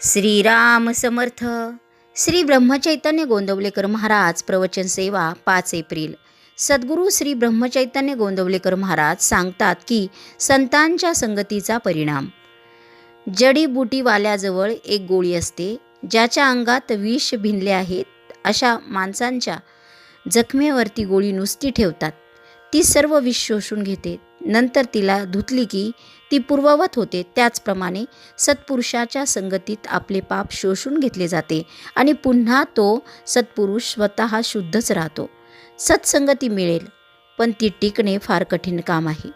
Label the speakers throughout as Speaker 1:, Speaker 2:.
Speaker 1: श्रीराम समर्थ. श्री ब्रह्मचैतन्य गोंदवलेकर महाराज प्रवचन सेवा पाच एप्रिल. सद्गुरू श्री ब्रह्मचैतन्य गोंदवलेकर महाराज सांगतात की संतांच्या संगतीचा परिणाम. जडीबुटीवाल्याजवळ एक गोळी असते ज्याच्या अंगात विष भिनले आहेत अशा माणसांच्या जखमेवरती गोळी नुसती ठेवतात. ती सर्व विष शोषून घेते. नंतर तिला धुतली की ती पूर्ववत होते. त्याचप्रमाणे सत्पुरुषाच्या संगतीत आपले पाप शोषून घेतले जाते आणि पुन्हा तो सत्पुरुष स्वतः शुद्धच राहतो. सत्संगती मिळेल पण ती टिकणे फार कठीण काम आहे.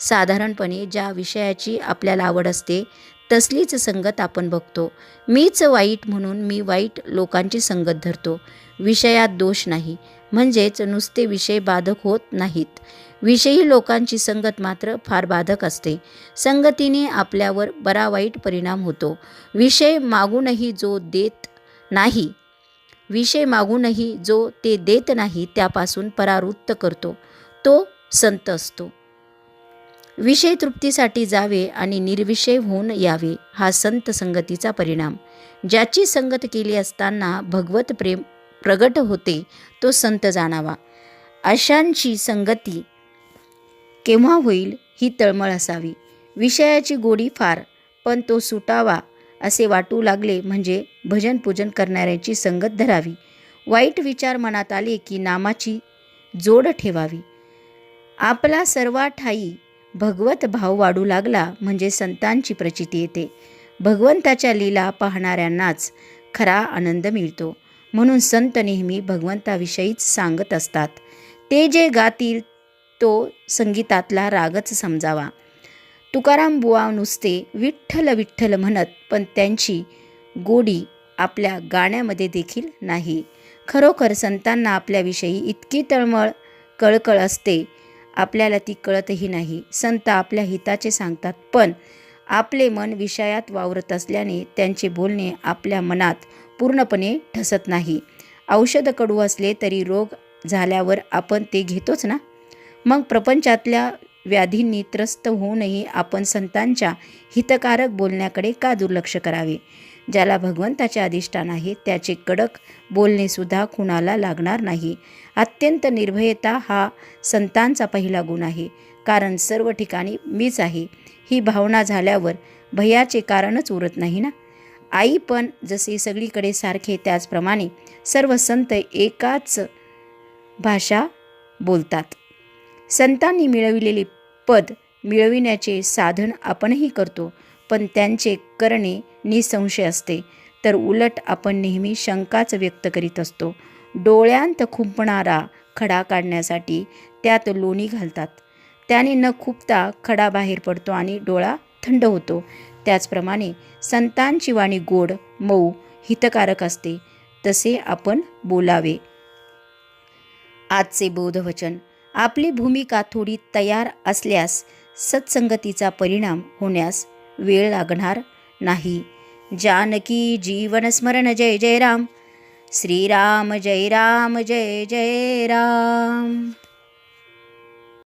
Speaker 1: साधारणपणे ज्या विषयाची आपल्याला आवड असते तसलीच संगत आपण बघतो. मीच वाईट म्हणून मी वाईट लोकांची संगत धरतो. विषयात दोष नाही म्हणजेच नुसते विषय बाधक होत नाहीत. विषयी लोकांची संगत मात्र फार बाधक असते. संगतीने आपल्यावर बरा वाईट परिणाम होतो. विषय मागूनही जो देत नाही विषय मागूनही जो ते देत नाही त्यापासून परावृत्त करतो. तो संत असतो. विषय तृप्तीसाठी जावे आणि निर्विषय होऊन यावे हा संत संगतीचा परिणाम. ज्याची संगत केली असताना भगवत प्रेम प्रगट होते तो संत जाणावा. अशांची संगती केव्हा होईल ही तळमळ असावी. विषयाची गोडी फार पण तो सुटावा असे वाटू लागले म्हणजे भजन पूजन करणाऱ्याची संगत धरावी. वाईट विचार मनात आले की नामाची जोड ठेवावी. आपला सर्वा ठाई भगवत भाव वाढू लागला म्हणजे संतांची प्रचिती येते. भगवंताच्या लीला पाहणाऱ्यांनाच खरा आनंद मिळतो. म्हणून संत नेहमी भगवंताविषयीच सांगत असतात. ते जे गातील तो संगीतातला रागच समजावा. तुकाराम बुवा नुसते विठ्ठल विठ्ठल म्हणत पण त्यांची गोडी आपल्या गाण्यामध्ये देखील नाही. खरोखर संतांना आपल्याविषयी इतकी तळमळ कळकळ असते आपल्याला ती कळतही नाही. संत आपल्या हिताचे सांगतात पण आपले मन विषयात वावरत असल्याने त्यांचे बोलणे आपल्या मनात पूर्णपणे ठसत नाही. औषध कडू असले तरी रोग झाल्यावर आपण ते घेतोच ना? मग प्रपंचातल्या व्याधींनी त्रस्त होऊनही आपण संतांच्या हितकारक बोलण्याकडे का दुर्लक्ष करावे? ज्याला भगवंताचे अधिष्ठान आहे त्याचे कडक बोलणेसुद्धा कुणाला लागणार नाही. अत्यंत निर्भयता हा संतांचा पहिला गुण आहे. कारण सर्व ठिकाणी मीच आहे. ही भावना झाल्यावर भयाचे कारणच उरत नाही ना? आई पण जसे सगळीकडे सारखे त्याचप्रमाणे सर्व संत एकाच भाषा बोलतात. संतांनी मिळविलेले पद मिळविण्याचे साधन आपणही करतो पण त्यांचे करणे निसंशय असते. तर उलट आपण नेहमी शंकाच व्यक्त करीत असतो. डोळ्यांत खुंपणारा खडा काढण्यासाठी त्यात लोणी घालतात. त्याने न खुपता खडा बाहेर पडतो आणि डोळा थंड होतो. त्याचप्रमाणे संतांची वाणी गोड मऊ हितकारक असते. तसे आपण बोलावे. आजचे बोधवचन. आपली भूमिका थोडी तयार असल्यास सत्संगतीचा परिणाम होण्यास वेळ लागणार नाही. जानकी जीवनस्मरण जय जय राम. श्रीराम जय राम जय जय राम.